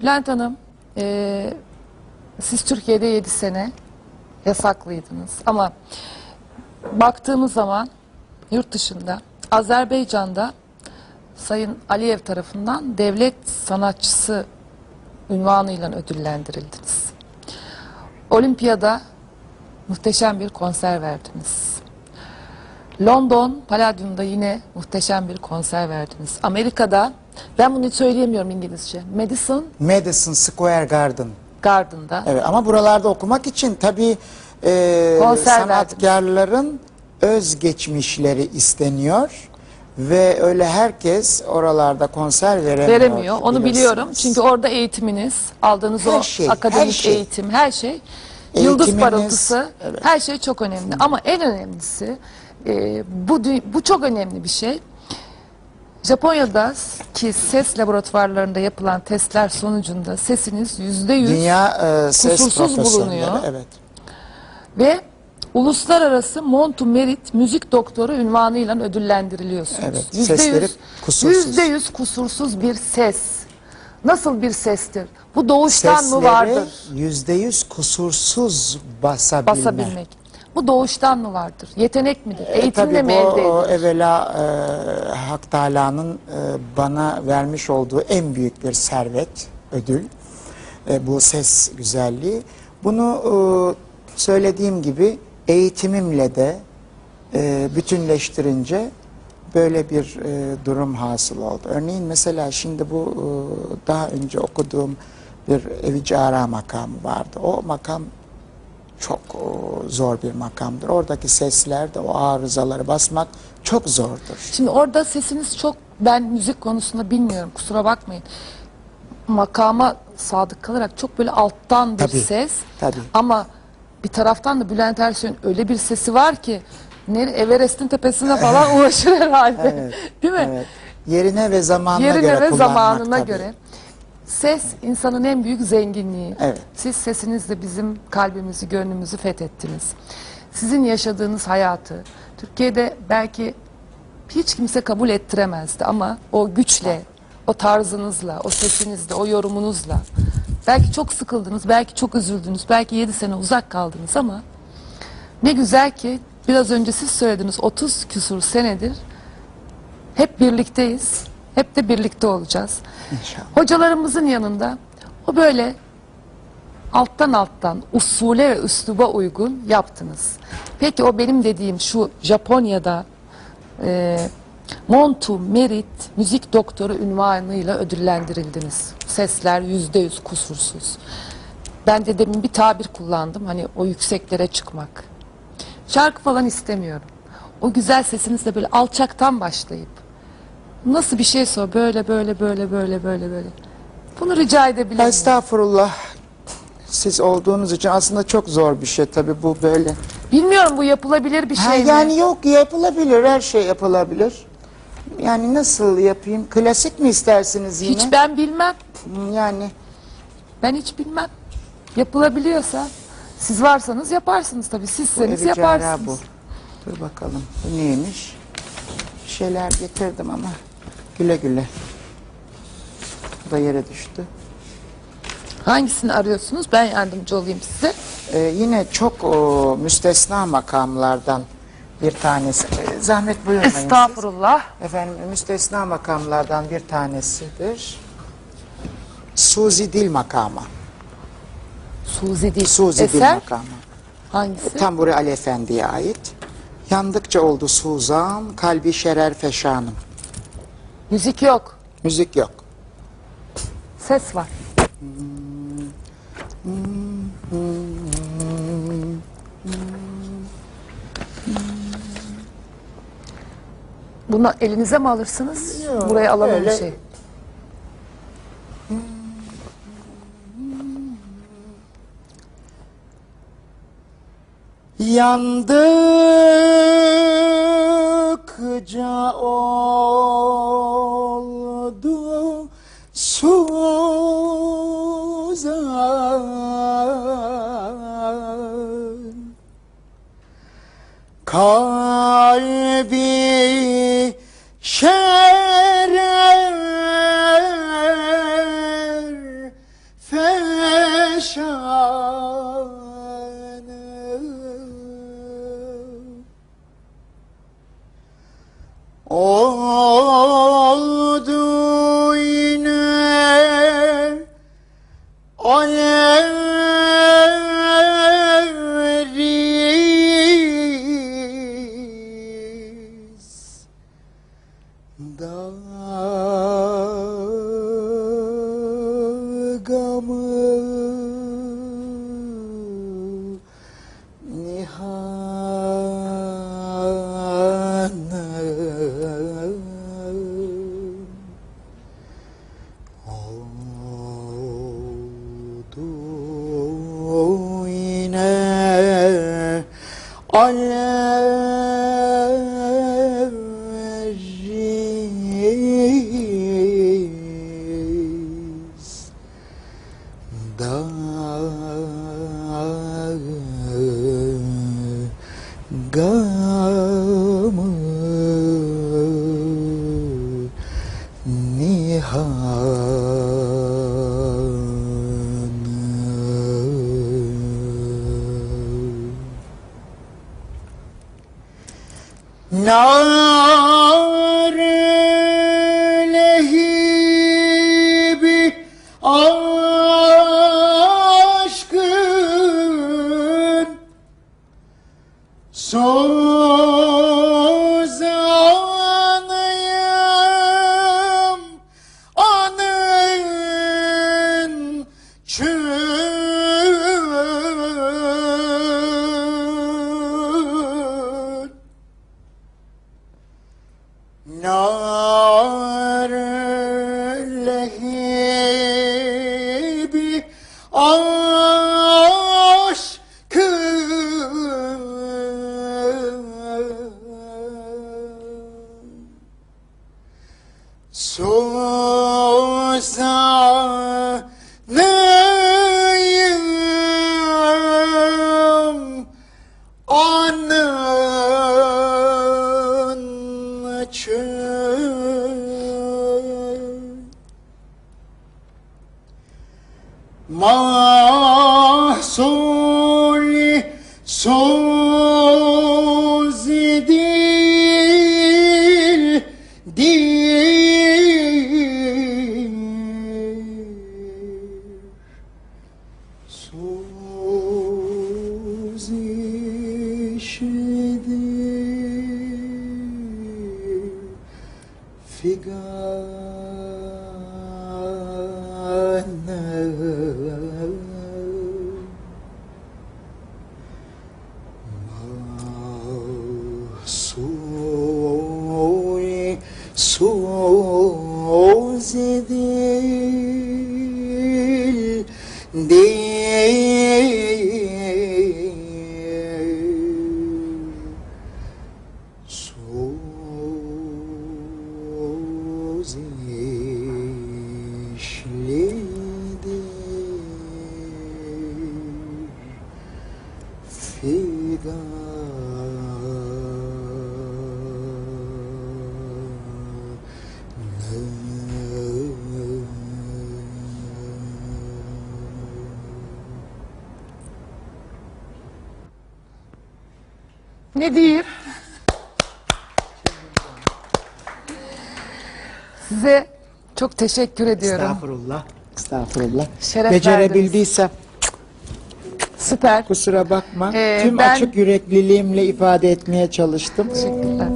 Bülent Hanım, e, siz Türkiye'de 7 sene yasaklıydınız. Ama baktığımız zaman yurt dışında, Azerbaycan'da Sayın Aliyev tarafından devlet sanatçısı ünvanıyla ödüllendirildiniz. Olimpiyada muhteşem bir konser verdiniz. London Palladium'da yine muhteşem bir konser verdiniz. Amerika'da, ben bunu hiç söyleyemiyorum İngilizce, Madison Madison Square Garden. Garden'da Evet ama buralarda okumak için tabii e, Konser sanatkarların özgeçmişleri isteniyor ve öyle herkes oralarda konser veremiyor. veremiyor. Onu biliyorum. Çünkü orada eğitiminiz, aldığınız Her o şey, akademik her şey. eğitim, her şey, yıldız Eğitiminiz, parıltısı, evet. her şey çok önemli. Ama en önemlisi, e, bu bu çok önemli bir şey. Japonya'da ki ses laboratuvarlarında yapılan testler sonucunda sesiniz yüzde yüz Dünya e, ses kusursuz bulunuyor. Evet. ve uluslararası Montu Merit müzik doktoru ünvanıyla ödüllendiriliyorsunuz. Evet, Yüzde yüz- kusursuz. Yüzde yüz kusursuz bir ses. Nasıl bir sestir? Bu doğuştan mı Sesleri vardır? yüzde yüz kusursuz basabilme. Basabilmek. Bu doğuştan mı vardır? Yetenek midir? E, Eğitimle mi elde edilir? evvela e, Hak Teala'nın e, bana vermiş olduğu en büyük bir servet, ödül. E, bu ses güzelliği. Bunu e, söylediğim gibi eğitimimle de e, bütünleştirince böyle bir e, durum hasıl oldu. Örneğin mesela şimdi bu e, daha önce okuduğum bir evi cara makamı vardı. O makam çok o, zor bir makamdır. Oradaki seslerde o arızaları basmak çok zordur. Şimdi orada sesiniz çok ben müzik konusunda bilmiyorum kusura bakmayın. Makama sadık kalarak çok böyle alttan bir Tabii, ses. tabii. Ama bir taraftan da Bülent Ersoy'un öyle bir sesi var ki ne Everest'in tepesine falan ulaşır herhalde. Evet, Değil mi? Evet. Yerine ve zamanına Yerine göre ve kullanmak zamanına tabii. göre. Ses insanın en büyük zenginliği. Evet. Siz sesinizle bizim kalbimizi, gönlümüzü fethettiniz. Sizin yaşadığınız hayatı Türkiye'de belki hiç kimse kabul ettiremezdi ama o güçle, o tarzınızla, o sesinizle, o yorumunuzla belki çok sıkıldınız, belki çok üzüldünüz, belki 7 sene uzak kaldınız ama ne güzel ki biraz önce siz söylediniz 30 küsur senedir hep birlikteyiz. Hep de birlikte olacağız. İnşallah. Hocalarımızın yanında o böyle alttan alttan usule ve üsluba uygun yaptınız. Peki o benim dediğim şu Japonya'da e, Montu Merit müzik doktoru ünvanıyla ödüllendirildiniz. Sesler yüzde yüz kusursuz. Ben de demin bir tabir kullandım hani o yükseklere çıkmak. Şarkı falan istemiyorum. O güzel sesinizle böyle alçaktan başlayıp nasıl bir şeyse o böyle böyle böyle böyle böyle böyle. Bunu rica edebilir miyim? Estağfurullah. Siz olduğunuz için aslında çok zor bir şey tabii bu böyle. Bilmiyorum bu yapılabilir bir Ha, şey mi? yani yok yapılabilir her şey yapılabilir. Yani nasıl yapayım? Klasik mi istersiniz yine? Hiç ben bilmem. Yani Ben hiç bilmem. Yapılabiliyorsa siz varsanız yaparsınız tabii. bu Sizseniz evi cara yaparsınız. bu. Dur bakalım bu neymiş? Bir şeyler getirdim ama güle güle. Bu da yere düştü. Hangisini arıyorsunuz? Ben yardımcı olayım size. Ee, yine çok o, müstesna makamlardan bir tanesi. Ee, zahmet buyurmayın siz. Estağfurullah. Efendim müstesna makamlardan bir tanesidir. Suzi Dil makamı. Suzi değil. Suzi Dil Eser makamı. hangisi? Tamburi Ali Efendi'ye ait. Yandıkça oldu suzan, kalbi şerer feşanım. Müzik yok. Müzik yok. Ses var. Bunu elinize mi alırsınız? Yok, Buraya alalım öyle. bir şey. Yandıkça oldu suzan Kalbi şerer şanı nihanım Nar lehibi anın çün Mahsulü söz değil Ne diyeyim? Size çok teşekkür ediyorum. Estağfurullah. Estağfurullah. Şeref Becerebildiysem Süper. kusura bakma. Ee, Tüm ben- açık yürekliliğimle ifade etmeye çalıştım. Teşekkürler.